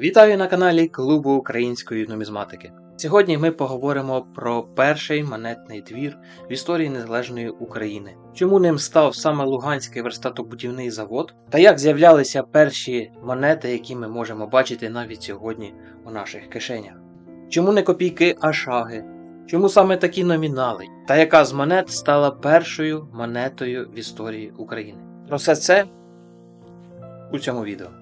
Вітаю на каналі Клубу української нумізматики. Сьогодні ми поговоримо про перший монетний двір в історії незалежної України. Чому ним став саме Луганський верстатобудівний завод, та як з'являлися перші монети, які ми можемо бачити навіть сьогодні у наших кишенях. Чому не копійки, а шаги? Чому саме такі номінали? Та яка з монет стала першою монетою в історії України? Про все це у цьому відео.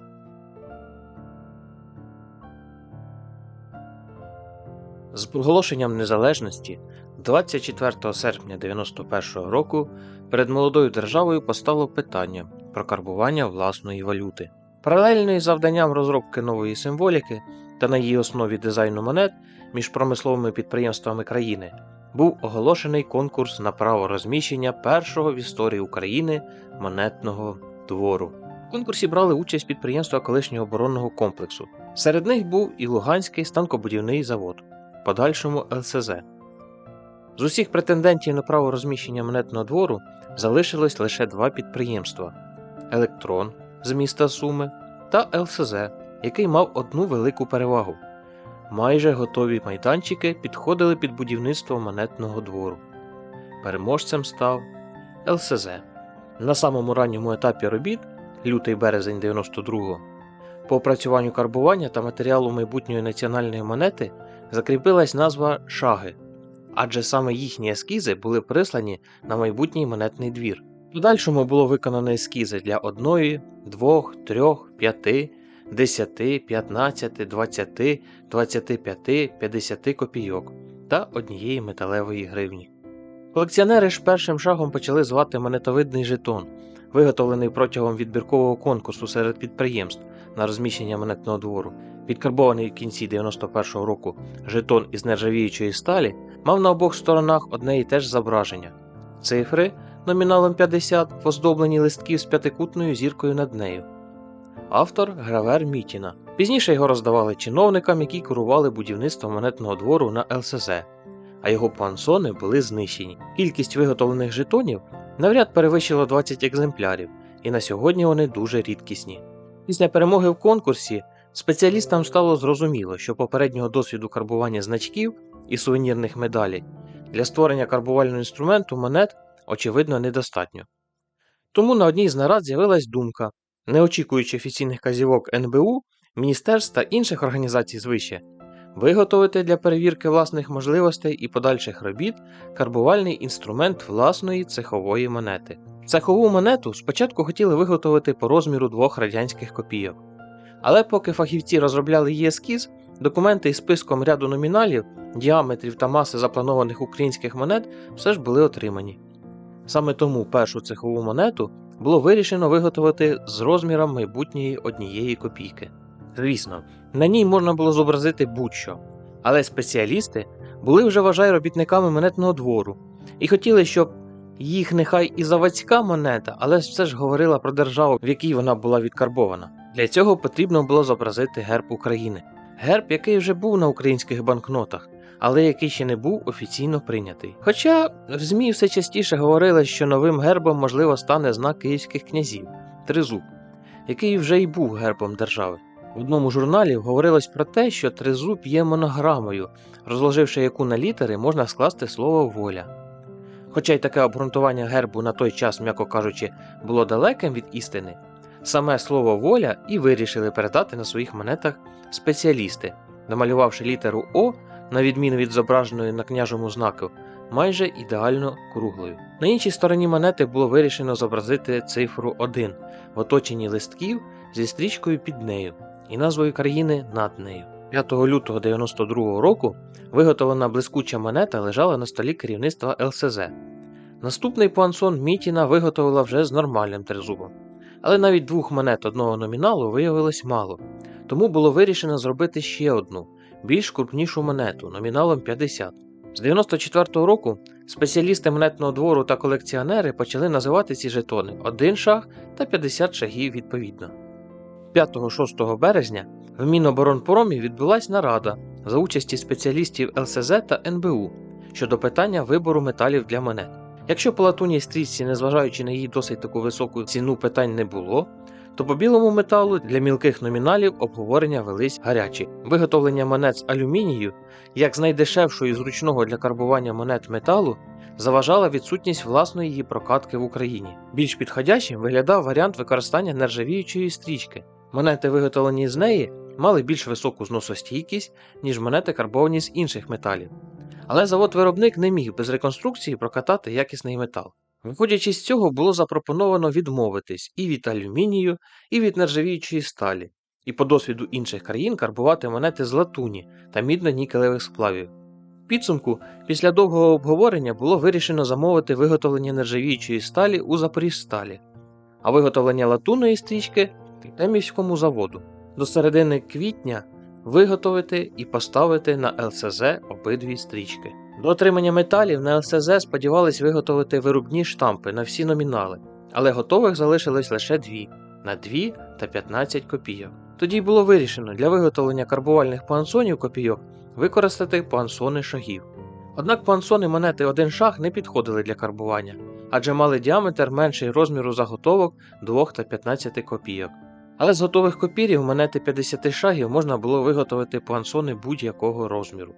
З проголошенням незалежності 24 серпня 91 року перед молодою державою постало питання про карбування власної валюти. Паралельно із завданням розробки нової символіки та на її основі дизайну монет між промисловими підприємствами країни був оголошений конкурс на право розміщення першого в історії України монетного двору. В конкурсі брали участь підприємства колишнього оборонного комплексу. Серед них був і Луганський станкобудівний завод подальшому ЛСЗ. З усіх претендентів на право розміщення монетного двору залишилось лише два підприємства: Електрон з міста Суми та ЛСЗ, який мав одну велику перевагу. Майже готові майданчики підходили під будівництво монетного двору. Переможцем став ЛСЗ. На самому ранньому етапі робіт, лютий березень 92-го, по опрацюванню карбування та матеріалу майбутньої національної монети закріпилась назва Шаги, адже саме їхні ескізи були прислані на майбутній монетний двір. В подальшому було виконано ескізи для одної, двох, трьох, п'яти, десяти, п'ятнадцяти, двадцяти, двадцяти п'яти, п'ятдесяти копійок та однієї металевої гривні. Колекціонери ж першим шагом почали звати монетовидний жетон, виготовлений протягом відбіркового конкурсу серед підприємств на розміщення монетного двору. Підкарбований в кінці 91-го року жетон із нержавіючої сталі мав на обох сторонах одне і те ж зображення. Цифри номіналом 50 в оздобленні листків з п'ятикутною зіркою над нею. Автор гравер Мітіна. Пізніше його роздавали чиновникам, які керували будівництвом монетного двору на ЛСЗ, а його пансони були знищені. Кількість виготовлених жетонів навряд перевищила 20 екземплярів, і на сьогодні вони дуже рідкісні. Після перемоги в конкурсі спеціалістам стало зрозуміло, що попереднього досвіду карбування значків і сувенірних медалей для створення карбувального інструменту монет очевидно недостатньо. Тому на одній з нарад з'явилась думка, не очікуючи офіційних казівок НБУ, міністерств та інших організацій звище, виготовити для перевірки власних можливостей і подальших робіт карбувальний інструмент власної цехової монети. Цехову монету спочатку хотіли виготовити по розміру двох радянських копійок. Але поки фахівці розробляли її ескіз, документи із списком ряду номіналів, діаметрів та маси запланованих українських монет все ж були отримані. Саме тому першу цехову монету було вирішено виготовити з розміром майбутньої однієї копійки. Звісно, на ній можна було зобразити будь-що, але спеціалісти були вже вважай робітниками монетного двору і хотіли, щоб їх нехай і заводська монета, але все ж говорила про державу, в якій вона була відкарбована. Для цього потрібно було зобразити герб України. Герб, який вже був на українських банкнотах, але який ще не був офіційно прийнятий. Хоча в ЗМІ все частіше говорили, що новим гербом можливо стане знак київських князів тризуб, який вже й був гербом держави. В одному журналі говорилось про те, що тризуб є монограмою, розложивши яку на літери можна скласти слово воля. Хоча й таке обґрунтування гербу на той час, м'яко кажучи, було далеким від істини, саме слово воля і вирішили передати на своїх монетах спеціалісти, намалювавши літеру О, на відміну від зображеної на княжому знаку, майже ідеально круглою. На іншій стороні монети було вирішено зобразити цифру 1 в оточенні листків зі стрічкою під нею і назвою країни над нею. 5 лютого 92 року виготовлена блискуча монета лежала на столі керівництва ЛСЗ. Наступний пуансон Мітіна виготовила вже з нормальним тризубом. Але навіть двох монет одного номіналу виявилось мало, тому було вирішено зробити ще одну, більш крупнішу монету номіналом 50. З 94-го року спеціалісти монетного двору та колекціонери почали називати ці жетони один шаг та 50 шагів відповідно. 5-6 березня в Міноборонпромі відбулась нарада за участі спеціалістів ЛСЗ та НБУ щодо питання вибору металів для монет. Якщо по латунній стрічці, незважаючи на її досить таку високу ціну питань не було, то по білому металу для мілких номіналів обговорення велись гарячі. Виготовлення монет з алюмінію, як з найдешевшого і зручного для карбування монет металу, заважала відсутність власної її прокатки в Україні. Більш підходящим виглядав варіант використання нержавіючої стрічки. Монети, виготовлені з неї, мали більш високу зносостійкість, ніж монети, карбовані з інших металів. Але завод-виробник не міг без реконструкції прокатати якісний метал. Виходячи з цього, було запропоновано відмовитись і від алюмінію, і від нержавіючої сталі, і по досвіду інших країн карбувати монети з латуні та мідно-нікелевих сплавів. В підсумку, після довгого обговорення було вирішено замовити виготовлення нержавіючої сталі у Запоріжсталі, а виготовлення латунної стрічки Темівському заводу. До середини квітня виготовити і поставити на ЛСЗ обидві стрічки. До отримання металів на ЛСЗ сподівались виготовити виробні штампи на всі номінали, але готових залишилось лише дві на 2 та 15 копійок. Тоді було вирішено для виготовлення карбувальних пуансонів копійок використати пуансони шагів. Однак пуансони монети один шаг не підходили для карбування, адже мали діаметр менший розміру заготовок 2 та 15 копійок. Але з готових копірів монети 50 шагів можна було виготовити пуансони будь-якого розміру.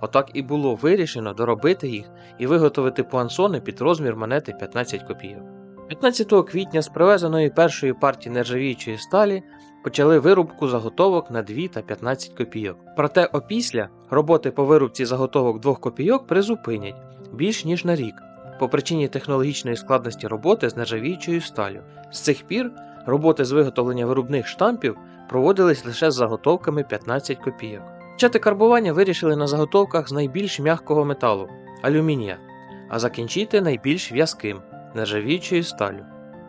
Отак і було вирішено доробити їх і виготовити пуансони під розмір монети 15 копійок. 15 квітня з привезеної першої партії нержавіючої сталі почали вирубку заготовок на 2 та 15 копійок. Проте опісля роботи по вирубці заготовок 2 копійок призупинять більш ніж на рік по причині технологічної складності роботи з нержавіючою сталю. З цих пір роботи з виготовлення виробних штампів проводились лише з заготовками 15 копійок. Почати карбування вирішили на заготовках з найбільш м'якого металу алюмінія, а закінчити найбільш в'язким нержавіючою сталю.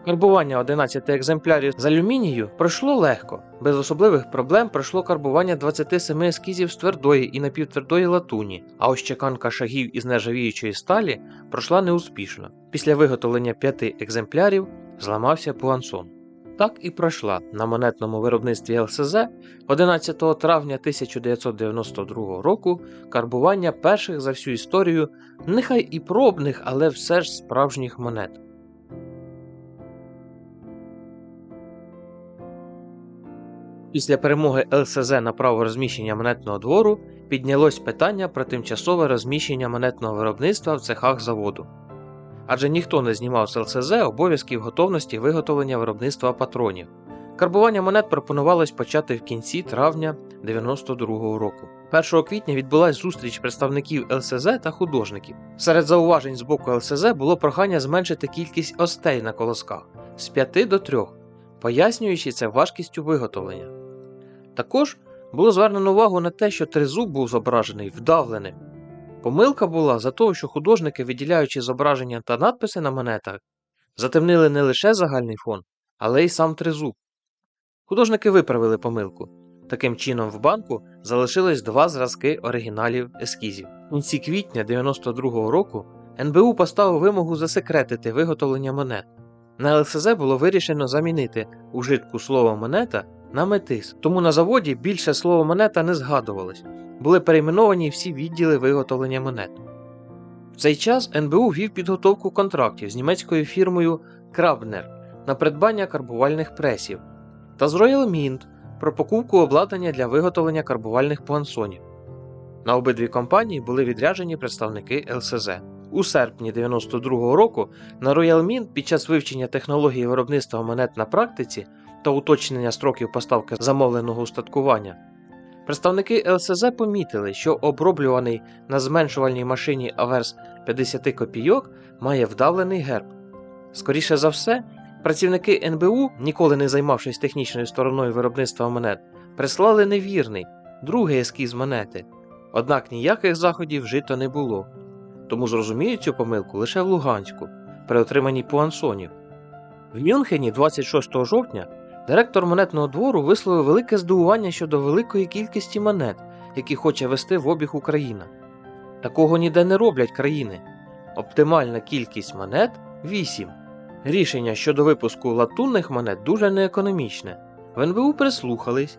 Карбування 11 екземплярів з алюмінію пройшло легко, без особливих проблем пройшло карбування 27 ескізів з твердої і напівтвердої латуні, а ось чеканка шагів із нержавіючої сталі пройшла неуспішно. Після виготовлення 5 екземплярів зламався пуансон. Так і пройшла на монетному виробництві ЛСЗ 11 травня 1992 року карбування перших за всю історію, нехай і пробних, але все ж справжніх монет. Після перемоги ЛСЗ на право розміщення монетного двору піднялось питання про тимчасове розміщення монетного виробництва в цехах заводу. Адже ніхто не знімав з ЛСЗ обов'язків готовності виготовлення виробництва патронів. Карбування монет пропонувалось почати в кінці травня 92-го року. 1 квітня відбулася зустріч представників ЛСЗ та художників. Серед зауважень з боку ЛСЗ було прохання зменшити кількість остей на колосках з 5 до 3, пояснюючи це важкістю виготовлення. Також було звернено увагу на те, що тризуб був зображений вдавленим. Помилка була за того, що художники, виділяючи зображення та надписи на монетах, затемнили не лише загальний фон, але й сам тризуб. Художники виправили помилку. Таким чином, в банку залишились два зразки оригіналів ескізів. У кінці квітня 92-го року НБУ поставив вимогу засекретити виготовлення монет. На ЛСЗ було вирішено замінити ужитку слова монета на метис, тому на заводі більше слово монета не згадувалось, були перейменовані всі відділи виготовлення монет. В цей час НБУ вів підготовку контрактів з німецькою фірмою Крабнер на придбання карбувальних пресів та з Royal Mint про покупку обладнання для виготовлення карбувальних пуансонів. На обидві компанії були відряджені представники ЛСЗ. У серпні 92-го року на Royal Mint під час вивчення технології виробництва монет на практиці та уточнення строків поставки замовленого устаткування, представники ЛСЗ помітили, що оброблюваний на зменшувальній машині Аверс 50 копійок має вдавлений герб. Скоріше за все, працівники НБУ, ніколи не займавшись технічною стороною виробництва монет, прислали невірний, другий ескіз монети, однак ніяких заходів вжито не було. Тому зрозуміють цю помилку лише в Луганську при отриманні пуансонів. В Мюнхені 26 жовтня директор монетного двору висловив велике здивування щодо великої кількості монет, які хоче вести в обіг Україна. Такого ніде не роблять країни. Оптимальна кількість монет 8. Рішення щодо випуску латунних монет дуже неекономічне. В НБУ прислухались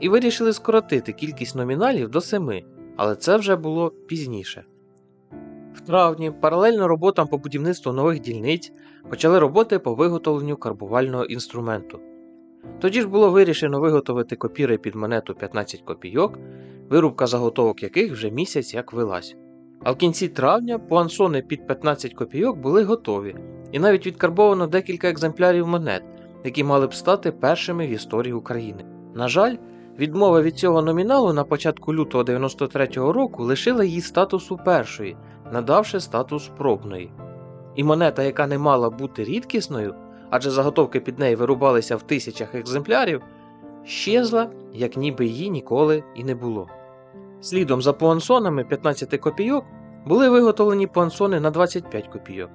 і вирішили скоротити кількість номіналів до 7, але це вже було пізніше. В травні паралельно роботам по будівництву нових дільниць почали роботи по виготовленню карбувального інструменту. Тоді ж було вирішено виготовити копіри під монету 15 копійок, вирубка заготовок яких вже місяць як велась. А в кінці травня пуансони під 15 копійок були готові, і навіть відкарбовано декілька екземплярів монет, які мали б стати першими в історії України. На жаль, відмова від цього номіналу на початку лютого 93-го року лишила її статусу першої, надавши статус пробної. І монета, яка не мала бути рідкісною, адже заготовки під неї вирубалися в тисячах екземплярів, щезла, як ніби її ніколи і не було. Слідом за пуансонами 15 копійок були виготовлені пуансони на 25 копійок.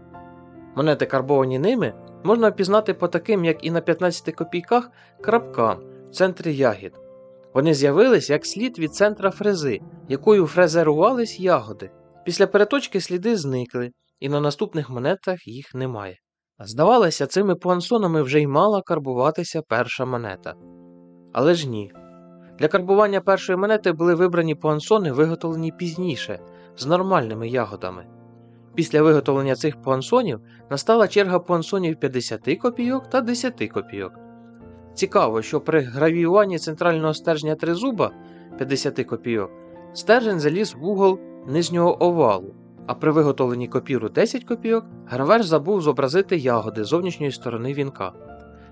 Монети, карбовані ними, можна впізнати по таким, як і на 15 копійках, крапкам в центрі ягід. Вони з'явились як слід від центра фрези, якою фрезерувались ягоди. Після переточки сліди зникли, і на наступних монетах їх немає. Здавалося, цими пуансонами вже й мала карбуватися перша монета. Але ж ні. Для карбування першої монети були вибрані пуансони, виготовлені пізніше, з нормальними ягодами. Після виготовлення цих пуансонів настала черга пуансонів 50 копійок та 10 копійок. Цікаво, що при гравіюванні центрального стержня тризуба 50 копійок стержень заліз в угол нижнього овалу, а при виготовленні копіру 10 копійок гравер забув зобразити ягоди зовнішньої сторони вінка.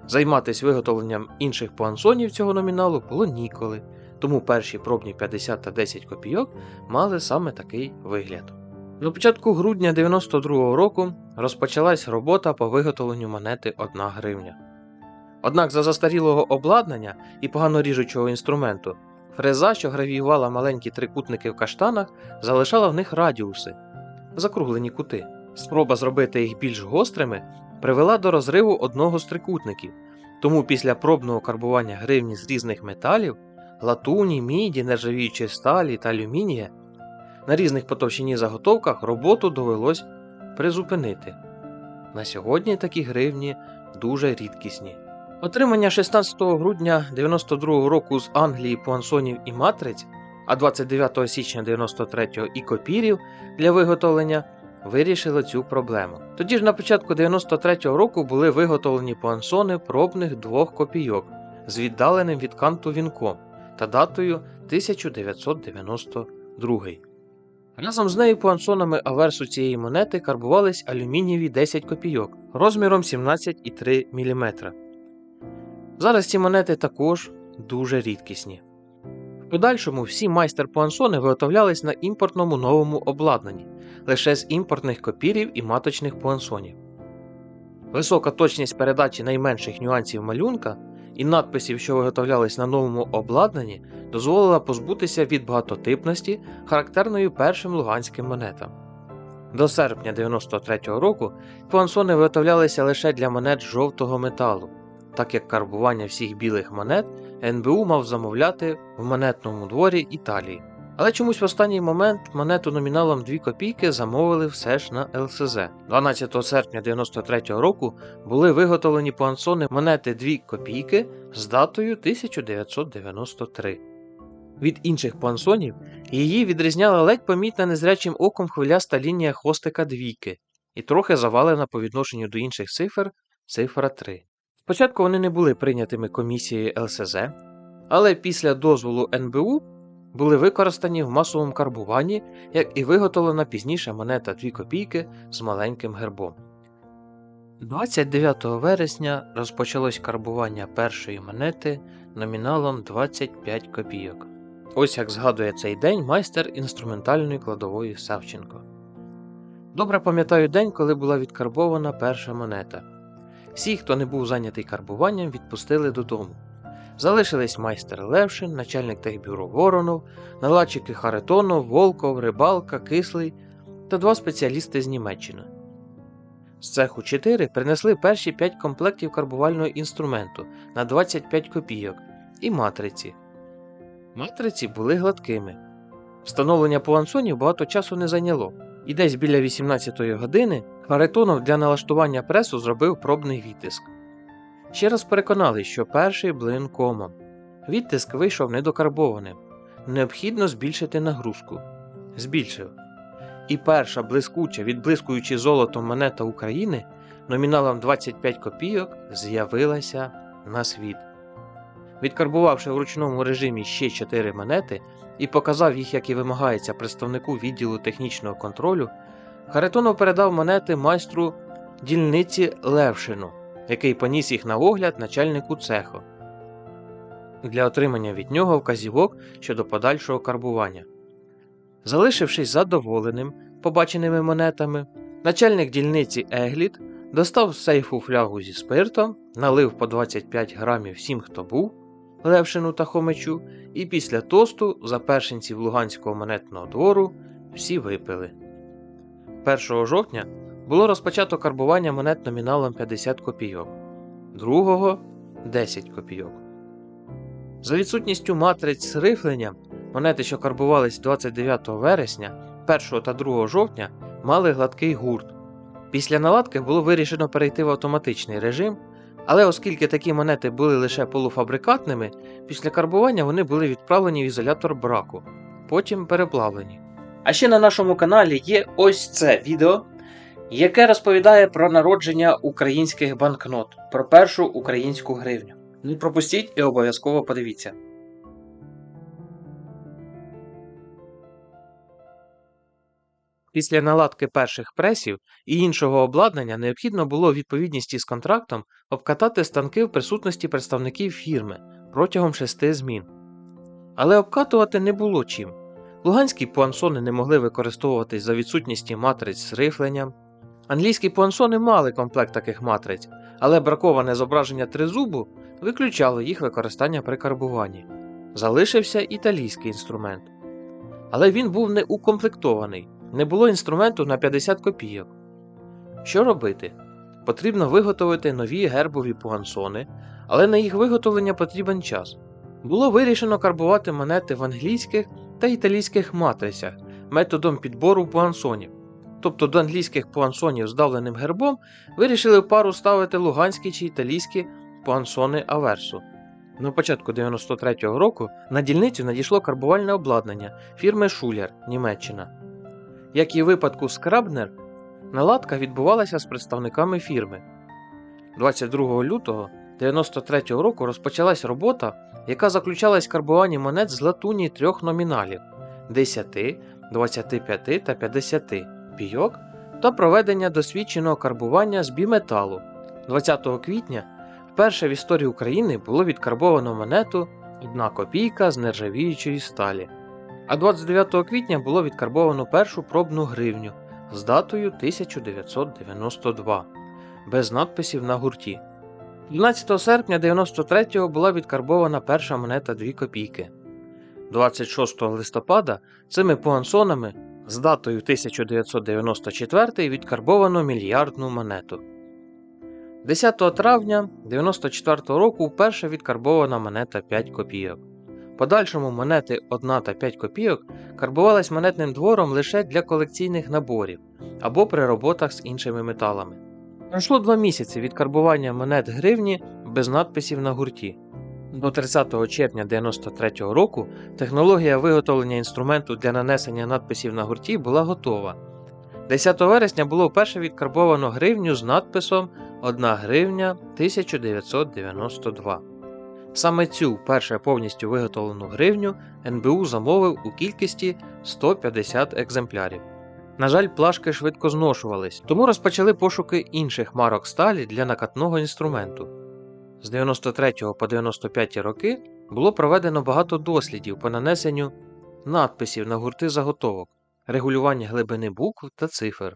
Займатися виготовленням інших пуансонів цього номіналу було ніколи, тому перші пробні 50 та 10 копійок мали саме такий вигляд. На початку грудня 92-го року розпочалась робота по виготовленню монети 1 гривня. Однак за застарілого обладнання і погано ріжучого інструменту фреза, що гравіювала маленькі трикутники в каштанах, залишала в них радіуси закруглені кути. Спроба зробити їх більш гострими привела до розриву одного з трикутників, тому після пробного карбування гривні з різних металів латуні, міді, нержавіючої сталі та алюмінія на різних по товщині заготовках роботу довелось призупинити. На сьогодні такі гривні дуже рідкісні. Отримання 16 грудня 92 року з Англії пуансонів і матриць, а 29 січня 93 і копірів для виготовлення вирішило цю проблему. Тоді ж на початку 93-го року були виготовлені пуансони пробних двох копійок з віддаленим від канту вінком та датою 1992. Разом з нею пуансонами аверсу цієї монети карбувались алюмінієві 10 копійок розміром 17,3 мм. Зараз ці монети також дуже рідкісні. В подальшому всі майстер-пуансони виготовлялись на імпортному новому обладнанні, лише з імпортних копірів і маточних пуансонів. Висока точність передачі найменших нюансів малюнка і надписів, що виготовлялись на новому обладнанні, дозволила позбутися від багатотипності, характерної першим луганським монетам. До серпня 93-го року пуансони виготовлялися лише для монет жовтого металу, так як карбування всіх білих монет НБУ мав замовляти в монетному дворі Італії. Але чомусь в останній момент монету номіналом 2 копійки замовили все ж на ЛСЗ. 12 серпня 93 року були виготовлені пуансони монети 2 копійки з датою 1993. Від інших пуансонів її відрізняла ледь помітна незрячим оком хвиляста лінія хвостика двійки і трохи завалена по відношенню до інших цифр цифра 3. Спочатку вони не були прийнятими комісією ЛСЗ, але після дозволу НБУ були використані в масовому карбуванні, як і виготовлена пізніше монета 2 копійки з маленьким гербом. 29 вересня розпочалось карбування першої монети номіналом 25 копійок. Ось як згадує цей день майстер інструментальної кладової Савченко. Добре пам'ятаю день, коли була відкарбована перша монета. Всі, хто не був зайнятий карбуванням, відпустили додому. Залишились майстер Левшин, начальник техбюро Воронов, наладчики Харитонов, Волков, Рибалка, Кислий та два спеціалісти з Німеччини. З цеху 4 принесли перші 5 комплектів карбувального інструменту на 25 копійок і матриці. Матриці були гладкими. Встановлення пуансонів багато часу не зайняло, і десь біля 18-ї години Харитонов для налаштування пресу зробив пробний відтиск. Ще раз переконали, що перший блин комом. Відтиск вийшов недокарбованим. Необхідно збільшити нагрузку. Збільшив. І перша блискуча, відблискуючи золотом монета України номіналом 25 копійок з'явилася на світ. Відкарбувавши в ручному режимі ще 4 монети і показав їх, як і вимагається представнику відділу технічного контролю, Харитонов передав монети майстру дільниці Левшину, який поніс їх на огляд начальнику цеху для отримання від нього вказівок щодо подальшого карбування. Залишившись задоволеним побаченими монетами, начальник дільниці Егліт достав сейфу флягу зі спиртом, налив по 25 грамів всім, хто був, Левшину та Хомичу, і після тосту за першинців Луганського монетного двору всі випили. 1 жовтня було розпочато карбування монет номіналом 50 копійок, 2 10 копійок. За відсутністю матриць з рифленням, монети, що карбувались 29 вересня, 1 та 2 жовтня, мали гладкий гурт. Після наладки було вирішено перейти в автоматичний режим, але оскільки такі монети були лише полуфабрикатними, після карбування вони були відправлені в ізолятор браку, потім переплавлені. А ще на нашому каналі є ось це відео, яке розповідає про народження українських банкнот, про першу українську гривню. Не пропустіть і обов'язково подивіться. Після наладки перших пресів і іншого обладнання необхідно було у відповідності з контрактом обкатати станки в присутності представників фірми протягом шести змін. Але обкатувати не було чим. Луганські пуансони не могли використовуватись за відсутністі матриць з рифленням. Англійські пуансони мали комплект таких матриць, але браковане зображення тризубу виключало їх використання при карбуванні. Залишився італійський інструмент. Але він був не укомплектований, не було інструменту на 50 копійок. Що робити? Потрібно виготовити нові гербові пуансони, але на їх виготовлення потрібен час. Було вирішено карбувати монети в англійських та італійських матрицях методом підбору пуансонів. Тобто до англійських пуансонів з давленим гербом вирішили в пару ставити луганські чи італійські пуансони Аверсу. На початку 93-го року на дільницю надійшло карбувальне обладнання фірми Шулер, Німеччина. Як і в випадку Скрабнер, наладка відбувалася з представниками фірми. 22 лютого 93-го року розпочалась робота, яка заключалась в монет з латуні трьох номіналів 10, 25 та 50 пійок та проведення досвідченого карбування з біметалу. 20 квітня вперше в історії України було відкарбовано монету 1 копійка з нержавіючої сталі. А 29 квітня було відкарбовано першу пробну гривню з датою 1992 без надписів на гурті. 12 серпня 93-го була відкарбована перша монета 2 копійки. 26 листопада цими пуансонами з датою 1994 відкарбовано мільярдну монету. 10 травня 94 року вперше відкарбована монета 5 копійок. Подальшому монети 1 та 5 копійок карбувались монетним двором лише для колекційних наборів або при роботах з іншими металами. Пройшло два місяці від карбування монет гривні без надписів на гурті. До 30 червня 93 року технологія виготовлення інструменту для нанесення надписів на гурті була готова. 10 вересня було вперше відкарбовано гривню з надписом 1 гривня 1992. Саме цю вперше повністю виготовлену гривню НБУ замовив у кількості 150 екземплярів. На жаль, плашки швидко зношувались, тому розпочали пошуки інших марок сталі для накатного інструменту. З 93 по 95 роки було проведено багато дослідів по нанесенню надписів на гурти заготовок, регулювання глибини букв та цифр,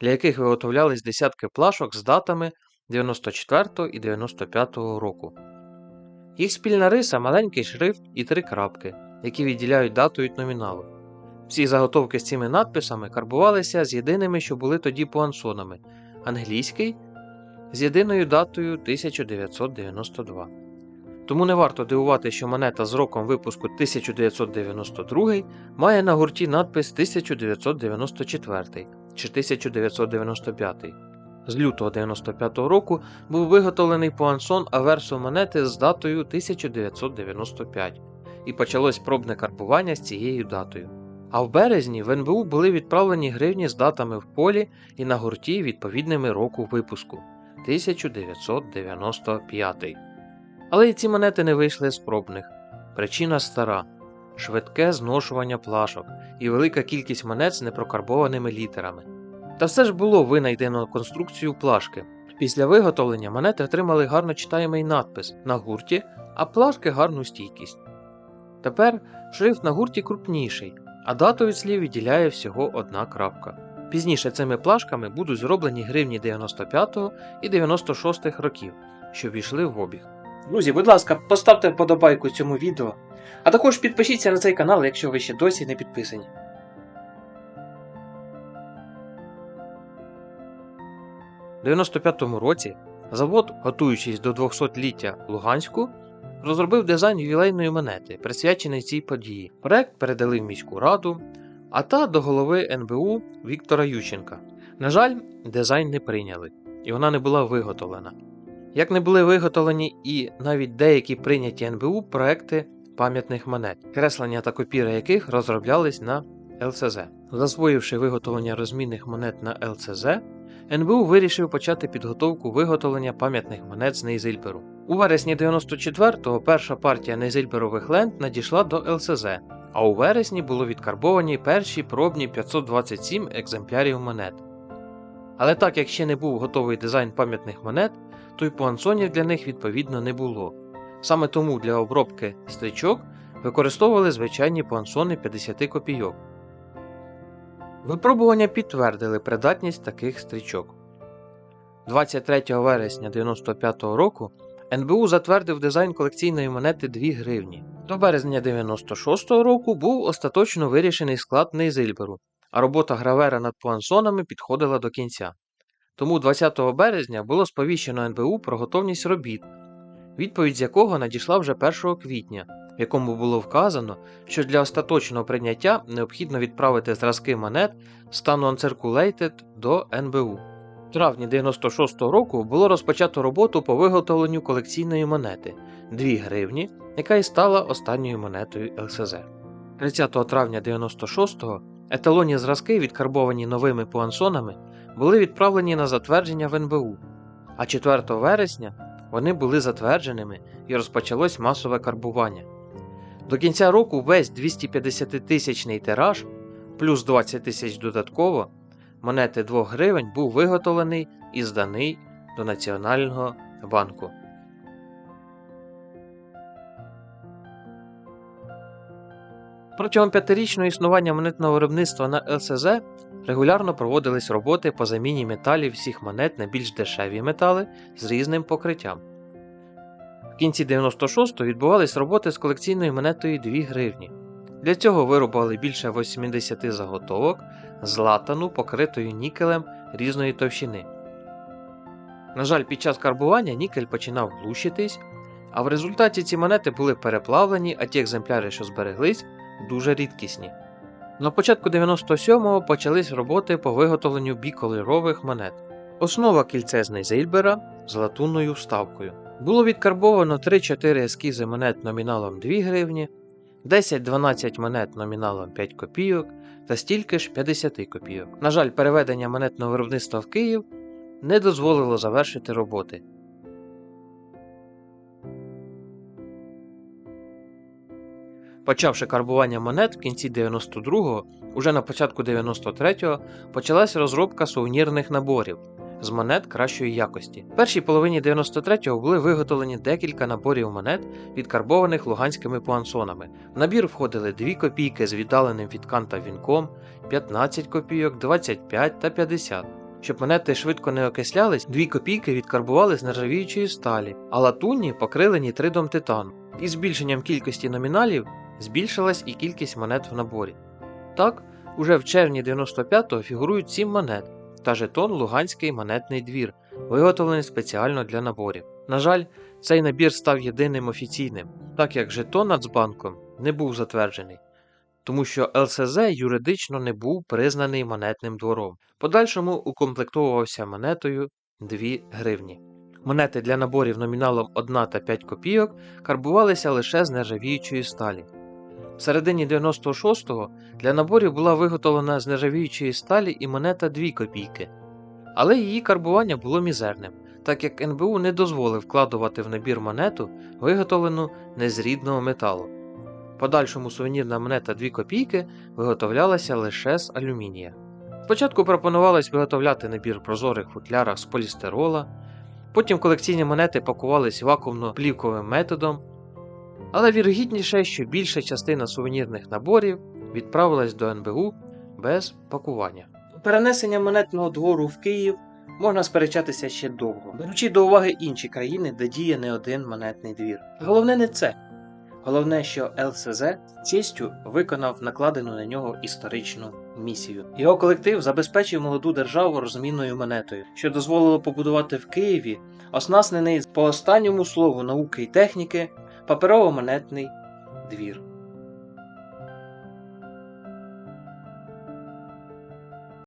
для яких виготовлялись десятки плашок з датами 94 і 95 року. Їх спільна риса маленький шрифт і три крапки, які відділяють дату від номіналу. Всі заготовки з цими надписами карбувалися з єдиними, що були тоді пуансонами англійський з єдиною датою 1992. Тому не варто дивувати, що монета з роком випуску 1992 має на гурті надпис 1994 чи 1995. З лютого 95 року був виготовлений пуансон аверсу монети з датою 1995 і почалось пробне карбування з цією датою. А в березні в НБУ були відправлені гривні з датами в полі і на гурті відповідними року випуску 1995. Але і ці монети не вийшли з пробних. Причина стара швидке зношування плашок і велика кількість монет з непрокарбованими літерами. Та все ж було винайдено конструкцію плашки. Після виготовлення монети отримали гарно читаємий надпис на гурті, а плашки гарну стійкість. Тепер шрифт на гурті крупніший, а дату від слів відділяє всього одна крапка. Пізніше цими плашками будуть зроблені гривні 95 го і 96 років, що війшли в обіг. Друзі, будь ласка, поставте вподобайку цьому відео, а також підпишіться на цей канал, якщо ви ще досі не підписані. 95-му році завод, готуючись до 200-ліття Луганську, розробив дизайн ювілейної монети, присвячений цій події. Проект передали в міську раду, а та до голови НБУ Віктора Ющенка. На жаль, дизайн не прийняли, і вона не була виготовлена. Як не були виготовлені і навіть деякі прийняті НБУ проекти пам'ятних монет, креслення та копіри яких розроблялись на ЛЦЗ. Засвоївши виготовлення розмінних монет на ЛЦЗ, НБУ вирішив почати підготовку виготовлення пам'ятних монет з Нейзильберу. У вересні 94-го перша партія Нейзильберових ленд надійшла до ЛСЗ, а у вересні було відкарбовані перші пробні 527 екземплярів монет. Але так як ще не був готовий дизайн пам'ятних монет, то й пуансонів для них відповідно не було. Саме тому для обробки стрічок використовували звичайні пуансони 50 копійок. Випробування підтвердили придатність таких стрічок. 23 вересня 95 року НБУ затвердив дизайн колекційної монети 2 гривні. До березня 96 року був остаточно вирішений склад Нейзильберу, а робота гравера над пуансонами підходила до кінця. Тому 20 березня було сповіщено НБУ про готовність робіт, відповідь з якого надійшла вже 1 квітня, в якому було вказано, що для остаточного прийняття необхідно відправити зразки монет стану Uncirculated до НБУ. В травні 96-го року було розпочато роботу по виготовленню колекційної монети 2 гривні, яка і стала останньою монетою ЛСЗ. 30 травня 96-го еталонні зразки, відкарбовані новими пуансонами, були відправлені на затвердження в НБУ, а 4 вересня вони були затвердженими і розпочалось масове карбування. До кінця року весь 250-тисячний тираж, плюс 20 тисяч додатково, монети 2 гривень був виготовлений і зданий до Національного банку. Протягом п'ятирічного існування монетного виробництва на ЛСЗ регулярно проводились роботи по заміні металів всіх монет на більш дешеві метали з різним покриттям. В кінці 96-го відбувались роботи з колекційною монетою 2 гривні. Для цього вирубали більше 80 заготовок з латану, покритою нікелем різної товщини. На жаль, під час карбування нікель починав глушитись, а в результаті ці монети були переплавлені, а ті екземпляри, що збереглись, дуже рідкісні. На початку 97-го почались роботи по виготовленню бікольорових монет. Основа кільце з Нейзельбера з латунною вставкою. Було відкарбовано 3-4 ескізи монет номіналом 2 гривні, 10-12 монет номіналом 5 копійок та стільки ж 50 копійок. На жаль, переведення монетного виробництва в Київ не дозволило завершити роботи. Почавши карбування монет в кінці 92-го, уже на початку 93-го почалась розробка сувенірних наборів з монет кращої якості. В першій половині 93-го були виготовлені декілька наборів монет, відкарбованих луганськими пуансонами. В набір входили 2 копійки з віддаленим від канта вінком, 15 копійок, 25 та 50. Щоб монети швидко не окислялись, 2 копійки відкарбували з нержавіючої сталі, а латунні покрили нітридом титану. Із збільшенням кількості номіналів збільшилась і кількість монет в наборі. Так, уже в червні 95-го фігурують 7 монет та жетон Луганський монетний двір, виготовлений спеціально для наборів. На жаль, цей набір став єдиним офіційним, так як жетон Нацбанком не був затверджений, тому що ЛСЗ юридично не був признаний монетним двором. Подальшому укомплектовувався монетою 2 гривні. Монети для наборів номіналом 1 та 5 копійок карбувалися лише з нержавіючої сталі. В середині 96-го для наборів була виготовлена з нержавіючої сталі і монета 2 копійки, але її карбування було мізерним, так як НБУ не дозволив вкладувати в набір монету, виготовлену не з рідного металу. Подальшому сувенірна монета 2 копійки виготовлялася лише з алюмінія. Спочатку пропонувалось виготовляти набір прозорих футлярах з полістирола, потім колекційні монети пакувались вакуумно-плівковим методом, але вірогідніше, що більша частина сувенірних наборів відправилась до НБУ без пакування. Перенесення монетного двору в Київ можна сперечатися ще довго, беручи до уваги інші країни, де діє не один монетний двір. Головне не це. Головне, що ЛСЗ честю виконав накладену на нього історичну місію. Його колектив забезпечив молоду державу розмінною монетою, що дозволило побудувати в Києві оснастнений по останньому слову науки і техніки паперово-монетний двір.